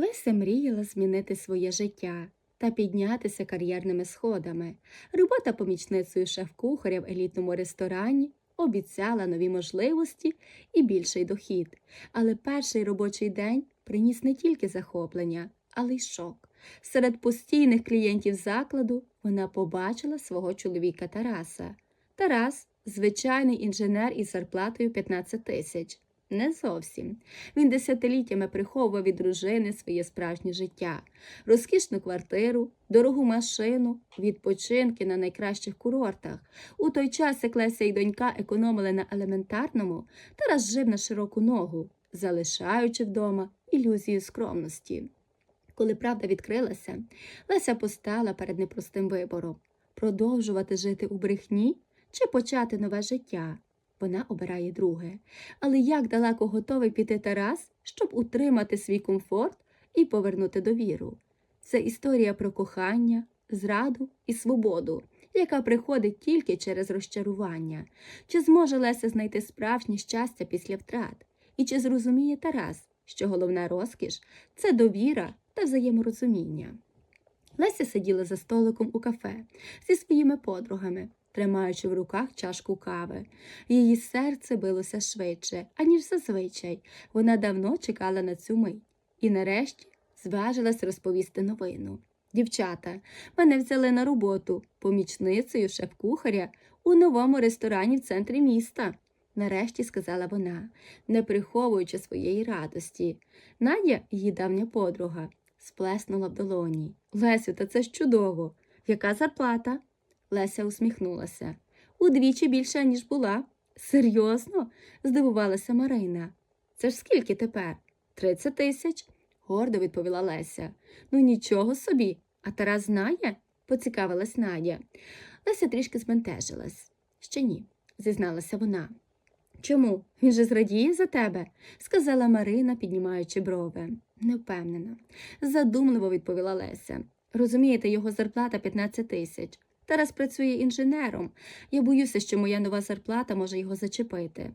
Леся мріяла змінити своє життя та піднятися кар'єрними сходами. Робота помічницею шеф-кухаря в елітному ресторані обіцяла нові можливості і більший дохід. Але перший робочий день приніс не тільки захоплення, але й шок. Серед постійних клієнтів закладу вона побачила свого чоловіка Тараса. Тарас звичайний інженер із зарплатою 15 тисяч. Не зовсім. Він десятиліттями приховував від дружини своє справжнє життя, розкішну квартиру, дорогу машину, відпочинки на найкращих курортах. У той час, як Леся і донька економили на елементарному, Тарас жив на широку ногу, залишаючи вдома ілюзію скромності. Коли правда відкрилася, Леся постала перед непростим вибором продовжувати жити у брехні чи почати нове життя. Вона обирає друге. Але як далеко готовий піти Тарас, щоб утримати свій комфорт і повернути довіру? Це історія про кохання, зраду і свободу, яка приходить тільки через розчарування. Чи зможе Леся знайти справжнє щастя після втрат? І чи зрозуміє Тарас, що головна розкіш це довіра та взаєморозуміння? Леся сиділа за столиком у кафе зі своїми подругами, тримаючи в руках чашку кави. Її серце билося швидше, аніж зазвичай. Вона давно чекала на цю мить і нарешті зважилась розповісти новину. Дівчата, мене взяли на роботу помічницею шеф-кухаря у новому ресторані в центрі міста. Нарешті сказала вона, не приховуючи своєї радості. Надя, її давня подруга, сплеснула в долоні. Лесю, та це ж чудово. Яка зарплата? Леся усміхнулася. Удвічі більше, ніж була. Серйозно? здивувалася Марина. Це ж скільки тепер? Тридцять тисяч, гордо відповіла Леся. Ну нічого собі. А Тарас знає? поцікавилась Надя. Леся трішки збентежилась. Ще ні, зізналася вона. Чому? Він же зрадіє за тебе, сказала Марина, піднімаючи брови. Не впевнена. Задумливо відповіла Леся. Розумієте, його зарплата 15 тисяч. Тарас працює інженером. Я боюся, що моя нова зарплата може його зачепити.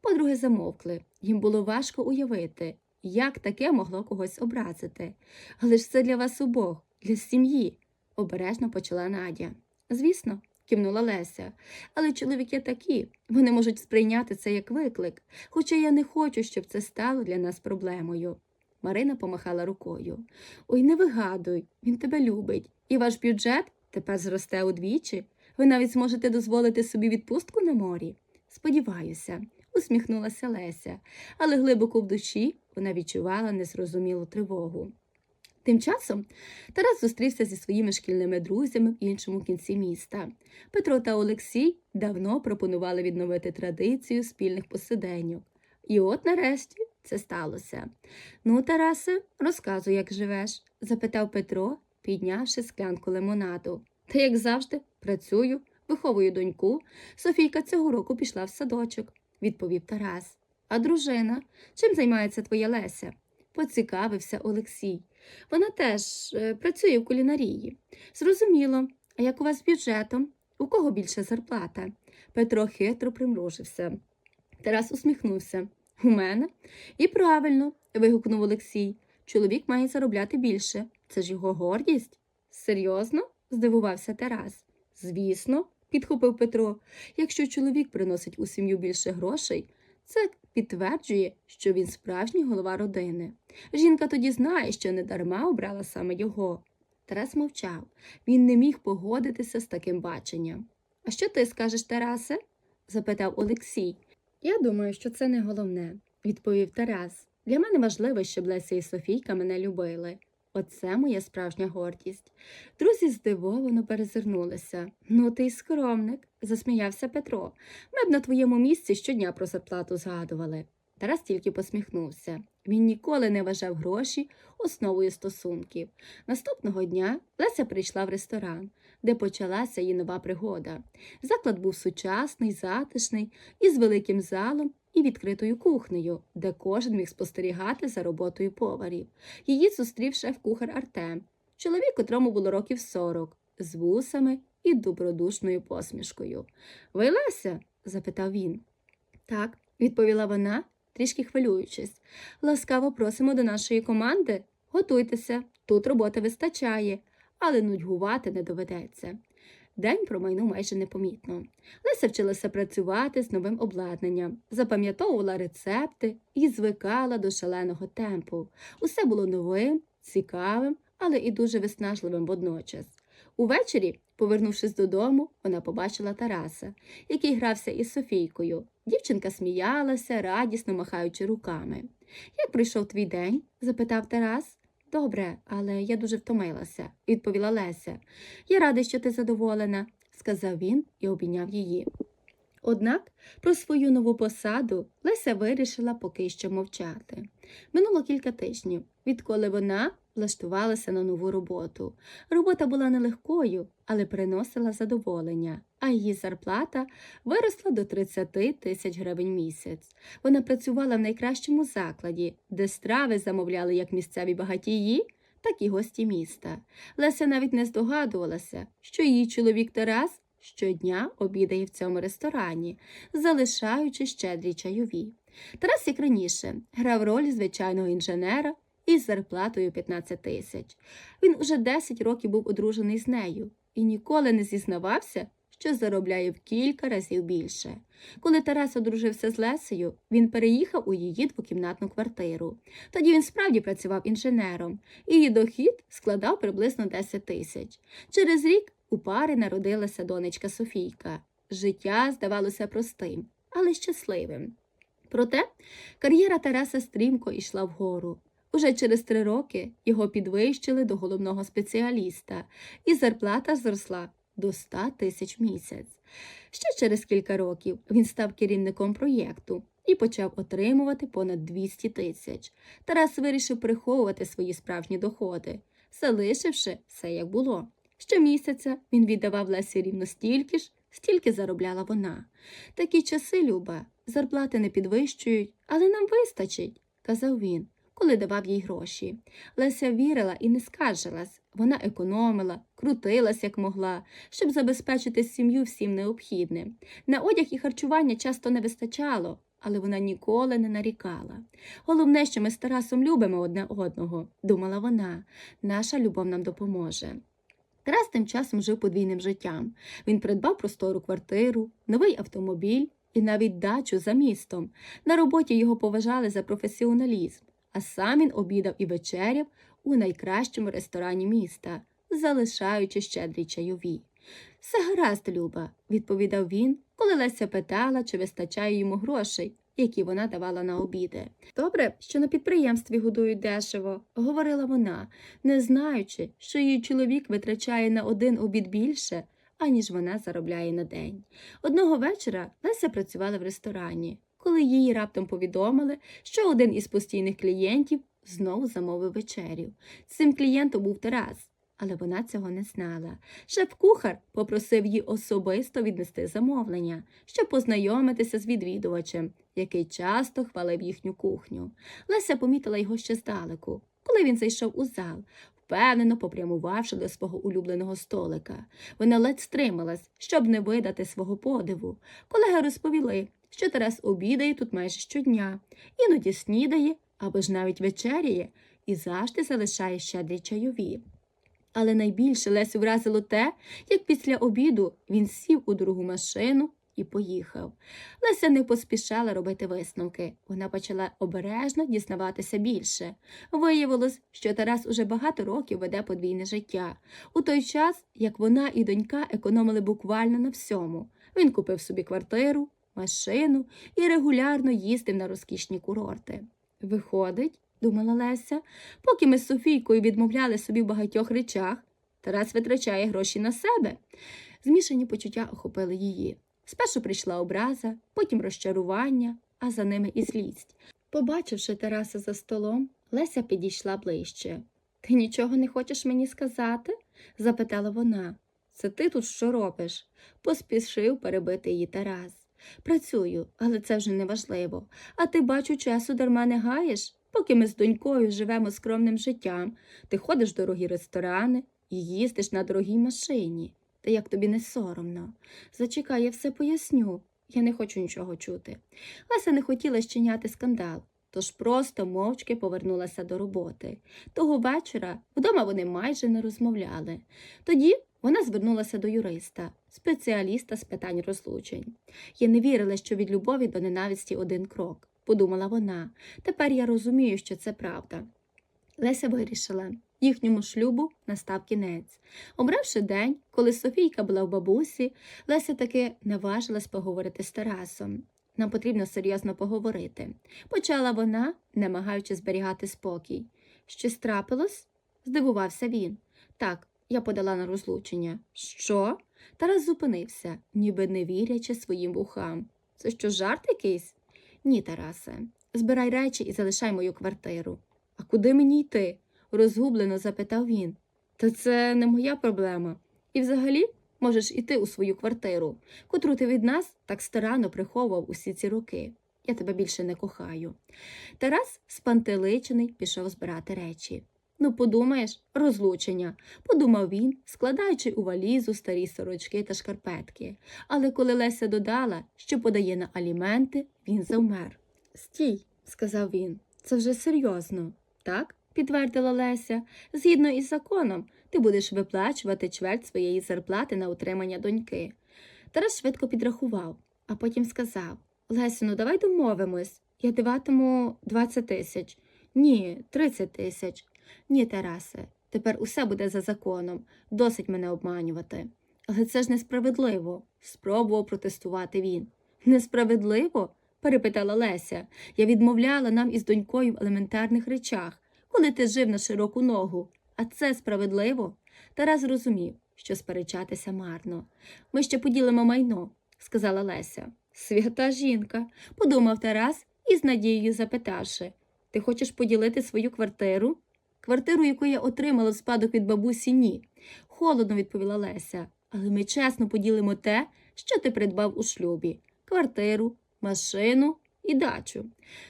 Подруги замовкли. Їм було важко уявити, як таке могло когось образити. Але ж це для вас обох, для сім'ї, обережно почала Надя. Звісно, кивнула Леся. Але чоловіки такі, вони можуть сприйняти це як виклик, хоча я не хочу, щоб це стало для нас проблемою. Марина помахала рукою. Ой, не вигадуй, він тебе любить. І ваш бюджет тепер зросте удвічі. Ви навіть зможете дозволити собі відпустку на морі. Сподіваюся, усміхнулася Леся, але глибоко в душі вона відчувала незрозумілу тривогу. Тим часом Тарас зустрівся зі своїми шкільними друзями в іншому кінці міста. Петро та Олексій давно пропонували відновити традицію спільних посиденьок. І от нарешті це сталося. Ну, Тарасе, розказуй, як живеш, запитав Петро, піднявши склянку лимонаду. Та, як завжди, працюю, виховую доньку. Софійка цього року пішла в садочок, відповів Тарас. А дружина, чим займається твоя Леся? поцікавився Олексій. Вона теж е, працює в кулінарії. Зрозуміло, а як у вас з бюджетом? У кого більша зарплата? Петро хитро примружився. Тарас усміхнувся. У мене? І правильно, вигукнув Олексій. Чоловік має заробляти більше. Це ж його гордість. Серйозно? здивувався Тарас. Звісно, підхопив Петро. Якщо чоловік приносить у сім'ю більше грошей, це підтверджує, що він справжній голова родини. Жінка тоді знає, що недарма обрала саме його. Тарас мовчав. Він не міг погодитися з таким баченням. А що ти скажеш, Тарасе? запитав Олексій. Я думаю, що це не головне, відповів Тарас. Для мене важливо, щоб Леся і Софійка мене любили. Оце моя справжня гордість. Друзі здивовано перезирнулися. Ну, ти й скромник, засміявся Петро. Ми б на твоєму місці щодня про зарплату згадували. Тарас тільки посміхнувся. Він ніколи не вважав гроші основою стосунків. Наступного дня Леся прийшла в ресторан, де почалася її нова пригода. Заклад був сучасний, затишний, із великим залом і відкритою кухнею, де кожен міг спостерігати за роботою поварів. Її зустрів шеф-кухар Артем, чоловік, котрому було років сорок, з вусами і добродушною посмішкою. Ви Леся? запитав він. Так, відповіла вона, трішки хвилюючись. Ласкаво просимо до нашої команди. Готуйтеся, тут роботи вистачає, але нудьгувати не доведеться. День промайнув майже непомітно. Леся вчилася працювати з новим обладнанням, запам'ятовувала рецепти і звикала до шаленого темпу. Усе було новим, цікавим, але і дуже виснажливим водночас. Увечері, повернувшись додому, вона побачила Тараса, який грався із Софійкою. Дівчинка сміялася, радісно махаючи руками. Як пройшов твій день? запитав Тарас. Добре, але я дуже втомилася, відповіла Леся. Я радий, що ти задоволена, сказав він і обійняв її. Однак про свою нову посаду Леся вирішила поки що мовчати. Минуло кілька тижнів, відколи вона влаштувалася на нову роботу. Робота була нелегкою, але приносила задоволення, а її зарплата виросла до 30 тисяч гривень місяць. Вона працювала в найкращому закладі, де страви замовляли як місцеві багатії, так і гості міста. Леся навіть не здогадувалася, що її чоловік Тарас щодня обідає в цьому ресторані, залишаючи щедрі чайові. Тарас, як раніше, грав роль звичайного інженера із зарплатою 15 тисяч. Він уже 10 років був одружений з нею і ніколи не зізнавався, що заробляє в кілька разів більше. Коли Тарас одружився з Лесею, він переїхав у її двокімнатну квартиру. Тоді він справді працював інженером, її дохід складав приблизно 10 тисяч. Через рік у пари народилася донечка Софійка. Життя здавалося простим, але щасливим. Проте кар'єра Тараса стрімко йшла вгору. Уже через три роки його підвищили до головного спеціаліста, і зарплата зросла до 100 тисяч місяць. Ще через кілька років він став керівником проєкту і почав отримувати понад 200 тисяч. Тарас вирішив приховувати свої справжні доходи, залишивши все як було. Щомісяця він віддавав Лесі рівно стільки ж, стільки заробляла вона. Такі часи, Люба, зарплати не підвищують, але нам вистачить, казав він, коли давав їй гроші. Леся вірила і не скаржилась. Вона економила, крутилась як могла, щоб забезпечити сім'ю всім необхідним. На одяг і харчування часто не вистачало, але вона ніколи не нарікала. Головне, що ми з Тарасом любимо одне одного, думала вона. Наша любов нам допоможе. Тарас тим часом жив подвійним життям. Він придбав простору квартиру, новий автомобіль і навіть дачу за містом. На роботі його поважали за професіоналізм, а сам він обідав і вечеряв у найкращому ресторані міста, залишаючи щедрі чайові. Все гаразд, Люба, відповідав він, коли Леся питала, чи вистачає йому грошей, які вона давала на обіди. Добре, що на підприємстві годують дешево, говорила вона, не знаючи, що її чоловік витрачає на один обід більше, аніж вона заробляє на день. Одного вечора Леся працювала в ресторані, коли їй раптом повідомили, що один із постійних клієнтів знову замовив вечерю. Цим клієнтом був Тарас. Але вона цього не знала. Шеф-кухар попросив її особисто віднести замовлення, щоб познайомитися з відвідувачем, який часто хвалив їхню кухню. Леся помітила його ще здалеку, коли він зайшов у зал, впевнено попрямувавши до свого улюбленого столика. Вона ледь стрималась, щоб не видати свого подиву. Колеги розповіли, що Тарас обідає тут майже щодня, іноді снідає або ж навіть вечеряє і завжди залишає щедрі чайові. Але найбільше Лесю вразило те, як після обіду він сів у другу машину і поїхав. Леся не поспішала робити висновки. Вона почала обережно дізнаватися більше. Виявилось, що Тарас уже багато років веде подвійне життя. У той час, як вона і донька економили буквально на всьому. Він купив собі квартиру, машину і регулярно їздив на розкішні курорти. Виходить, думала Леся, поки ми з Софійкою відмовляли собі в багатьох речах, Тарас витрачає гроші на себе. Змішані почуття охопили її. Спершу прийшла образа, потім розчарування, а за ними і злість. Побачивши Тараса за столом, Леся підійшла ближче. Ти нічого не хочеш мені сказати? запитала вона. Це ти тут що робиш? поспішив перебити її Тарас. Працюю, але це вже не важливо. А ти, бачу, часу дарма не гаєш, поки ми з донькою живемо скромним життям. Ти ходиш в дорогі ресторани і їздиш на дорогій машині. Та як тобі не соромно? Зачекай, я все поясню. Я не хочу нічого чути. Леся не хотіла щиняти скандал, тож просто мовчки повернулася до роботи. Того вечора вдома вони майже не розмовляли. Тоді вона звернулася до юриста, спеціаліста з питань розлучень. Я не вірила, що від любові до ненависті один крок, подумала вона. Тепер я розумію, що це правда. Леся вирішила. Їхньому шлюбу настав кінець. Обравши день, коли Софійка була в бабусі, Леся таки наважилась поговорити з Тарасом. Нам потрібно серйозно поговорити. Почала вона, намагаючи зберігати спокій. Щось трапилось? здивувався він. Так, я подала на розлучення. Що? Тарас зупинився, ніби не вірячи своїм вухам. Це що, жарт якийсь? Ні, Тарасе. Збирай речі і залишай мою квартиру. А куди мені йти? розгублено запитав він. Та це не моя проблема. І взагалі можеш іти у свою квартиру, котру ти від нас так старанно приховував усі ці роки. Я тебе більше не кохаю. Тарас, спантеличений, пішов збирати речі. Ну, подумаєш, розлучення, подумав він, складаючи у валізу старі сорочки та шкарпетки. Але коли Леся додала, що подає на аліменти, він завмер. Стій, сказав він, це вже серйозно, так? підтвердила Леся. Згідно із законом, ти будеш виплачувати чверть своєї зарплати на утримання доньки. Тарас швидко підрахував, а потім сказав Лесю, ну давай домовимось. Я даватиму 20 тисяч. Ні, 30 тисяч. Ні, Тарасе, тепер усе буде за законом. Досить мене обманювати. Але це ж несправедливо, спробував протестувати він. Несправедливо? перепитала Леся. Я відмовляла нам із донькою в елементарних речах, коли ти жив на широку ногу. А це справедливо? Тарас зрозумів, що сперечатися марно. Ми ще поділимо майно, сказала Леся. Свята жінка, подумав Тарас і з надією запитавши Ти хочеш поділити свою квартиру? Квартиру, яку я отримала в спадок від бабусі, ні. Холодно відповіла Леся. Але ми чесно поділимо те, що ти придбав у шлюбі квартиру, машину і дачу.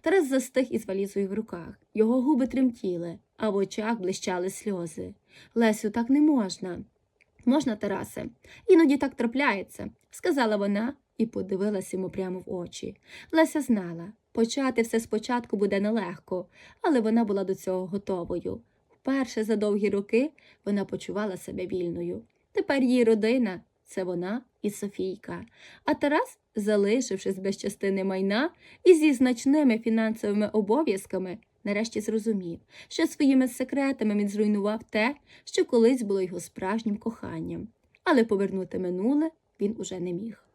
Тарас застиг із валізою в руках. Його губи тремтіли, а в очах блищали сльози. Лесю, так не можна. Можна, Тарасе, іноді так трапляється, сказала вона і подивилась йому прямо в очі. Леся знала, почати все спочатку буде нелегко, але вона була до цього готовою. Вперше за довгі роки вона почувала себе вільною. Тепер її родина це вона і Софійка. А Тарас, залишившись без частини майна і зі значними фінансовими обов'язками, нарешті зрозумів, що своїми секретами він зруйнував те, що колись було його справжнім коханням. Але повернути минуле він уже не міг.